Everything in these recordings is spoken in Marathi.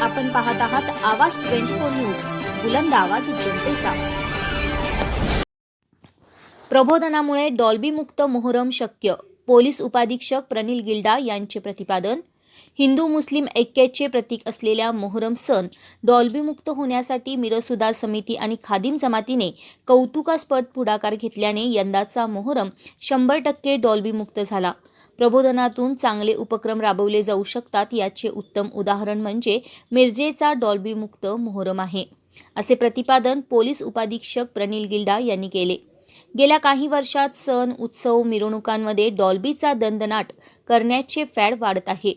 आपण पाहत आहात आवाज ट्वेंटी फोर न्यूज बुलंद आवाज जनतेचा. प्रबोधनामुळे डॉल्बीमुक्त मोहरम शक्य पोलीस उपाधीक्षक प्रनिल गिल्डा यांचे प्रतिपादन. हिंदू मुस्लिम ऐक्याचे प्रतीक असलेल्या मोहरम सण डॉल्बीमुक्त होण्यासाठी मिरसुदार समिती आणि खादिम जमातीने कौतुकास्पद पुढाकार घेतल्याने यंदाचा मोहरम शंभर टक्के डॉल्बीमुक्त झाला. प्रबोधनातून चांगले उपक्रम राबवले जाऊ शकतात याचे उत्तम उदाहरण म्हणजे मिरजेचा डॉल्बीमुक्त मोहरम आहे असे प्रतिपादन पोलीस उपाधीक्षक प्रनिल गिल्डा यांनी केले. गेल्या काही वर्षात सण उत्सव मिरवणुकांमध्ये डॉल्बीचा दंदनाट करण्याचे फॅड वाढत आहे.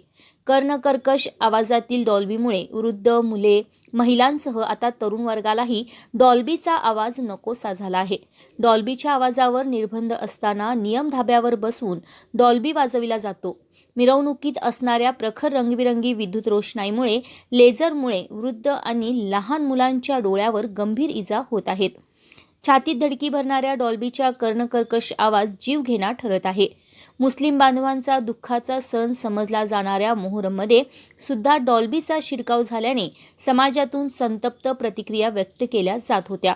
कर्णकर्कश आवाजातील डॉल्बीमुळे वृद्ध मुले महिलांसह आता तरुण वर्गालाही डॉल्बीचा आवाज नकोसा झाला आहे. डॉल्बीच्या आवाजावर निर्बंध असताना नियम धाब्यावर बसवून डॉल्बी वाजविला जातो. मिरवणुकीत असणाऱ्या प्रखर रंगबिरंगी विद्युत रोषणाईमुळे लेझरमुळे वृद्ध आणि लहान मुलांच्या डोळ्यावर गंभीर इजा होत आहेत. छातीत धडकी भरणाऱ्या डॉल्बीच्या कर्णकर्कश आवाज जीवघेणा ठरत आहे. मुस्लिम बांधवांचा दुःखाचा सण समजला जाणाऱ्या मोहरममध्ये सुद्धा डॉल्बीचा शिरकाव झाल्याने समाजातून संतप्त प्रतिक्रिया व्यक्त केल्या जात होत्या.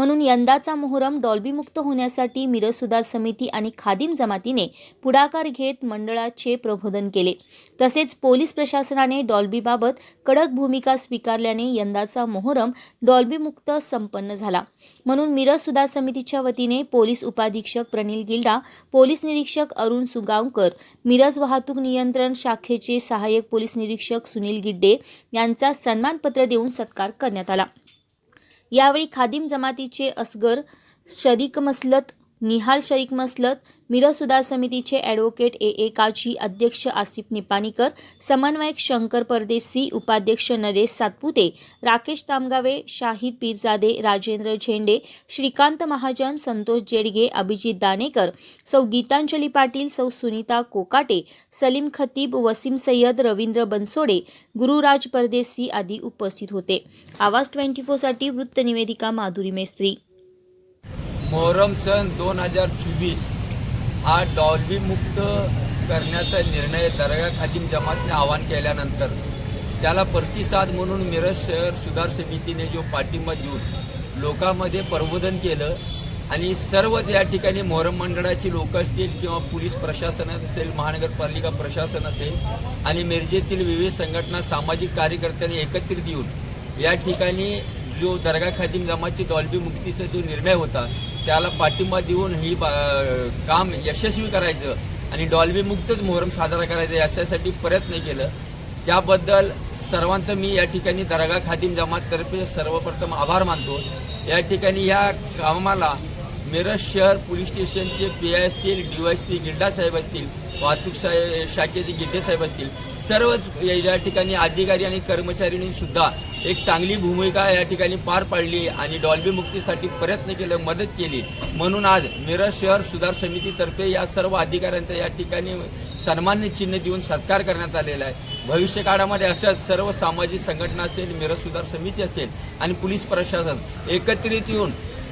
म्हणून यंदाचा मोहरम डॉल्बीमुक्त होण्यासाठी मिरज सुधार समिती आणि खादिम जमातीने पुढाकार घेत मंडळाचे प्रबोधन केले. तसेच पोलीस प्रशासनाने डॉल्बीबाबत कडक भूमिका स्वीकारल्याने यंदाचा मोहरम डॉल्बीमुक्त संपन्न झाला. म्हणून मिरज सुधार समितीच्या वतीने पोलीस उपाधीक्षक प्रनिल गिल्डा पोलीस निरीक्षक अरुण सुगावकर मिरज वाहतूक नियंत्रण शाखेचे सहाय्यक पोलीस निरीक्षक सुनील गिड्डे यांचा सन्मानपत्र देऊन सत्कार करण्यात आला. यावेळी खादिम जमातीचे असगर शरीक मसलत निहाल शरीक मसलत मिरज सुधार समितीचे ॲडव्होकेट ए. ए. काजी अध्यक्ष आसिफ निपाणीकर समन्वयक शंकर परदेशी उपाध्यक्ष नरेश सातपुते राकेश तामगावे शाहिद पीरजादे राजेंद्र झेंडे श्रीकांत महाजन संतोष जेडगे अभिजित दानेकर सौ गीतांजली पाटील सौ सुनीता कोकाटे सलीम खतीब वसीम सय्यद रवींद्र बनसोडे गुरुराज परदेशी आदी उपस्थित होते. आवाज ट्वेंटी फोरसाठी वृत्तनिवेदिका माधुरी मेस्त्री. मोहरम सण दोन हजार चोवीस हा डॉल्बी मुक्त करण्याचा निर्णय दर्गा खादिम जमातने आवाहन केल्यानंतर त्याला प्रतिसाद म्हणून मिरज शहर सुधार समितीने जो पाठिंबा देऊन लोकांमध्ये प्रबोधन केलं आणि सर्व या ठिकाणी मोहरम मंडळाची लोक असतील किंवा पोलीस प्रशासन असेल महानगरपालिका प्रशासन असेल आणि मिरजेतील विविध संघटना सामाजिक कार्यकर्त्यांनी एकत्रित येऊन या ठिकाणी जो दर्गा खादिम जमातची डॉल्बी मुक्तीचा जो निर्णय होता त्याला पाठिंबा देऊन ही बा काम यशस्वी करायचं आणि डॉल्बी मुक्तच मोहरम साजरा करायचा याच्यासाठी प्रयत्न केलं. त्याबद्दल सर्वांचं मी या ठिकाणी दर्गा खादिम जमाततर्फे सर्वप्रथम आभार मानतो. या ठिकाणी या कामाला मिरज शहर पोलीस स्टेशनचे पी आय असतील D Y S P Gilda साहेब असतील वाहतूक साहेब शाखेचे गिड्डे साहेब असतील सर्व या ठिकाणी अधिकारी आणि कर्मचाऱ्यांनीसुद्धा एक चांगली भूमिका या ठिकाणी पार पाडली आणि डॉल्बी मुक्तीसाठी प्रयत्न केले मदत केली. म्हणून आज मिरज शहर सुधार समितीतर्फे या सर्व अधिकाऱ्यांचा या ठिकाणी सन्मान्य चिन्ह देऊन सत्कार करण्यात आलेला आहे. भविष्य काळामध्ये अशाच सर्व सामाजिक संघटना असेल मिरज सुधार समिती असेल आणि पोलीस प्रशासन एकत्रित येऊन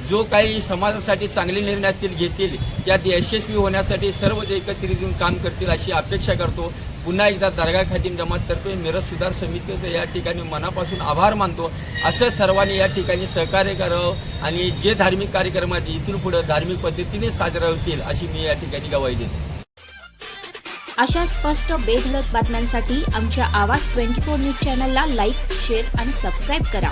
जो काही समाजासाठी चांगले निर्णय असतील घेतील त्यात यशस्वी होण्यासाठी सर्व एकत्रित येऊन काम करतील अशी अपेक्षा करतो. पुन्हा एकदा दर्गा खातीम जमाततर्फे मिरज सुधार समितीचं या ठिकाणी मनापासून आभार मानतो. असं सर्वांनी या ठिकाणी सहकार्य करावं आणि जे धार्मिक कार्यक्रम आहेत इथून पुढं धार्मिक पद्धतीने साजरा होतील अशी मी या ठिकाणी गवाही देतो. अशा स्पष्ट बेधडक बातम्यांसाठी आमच्या आवाज ट्वेंटी फोर न्यूज चॅनलला लाईक शेअर आणि सबस्क्राईब करा.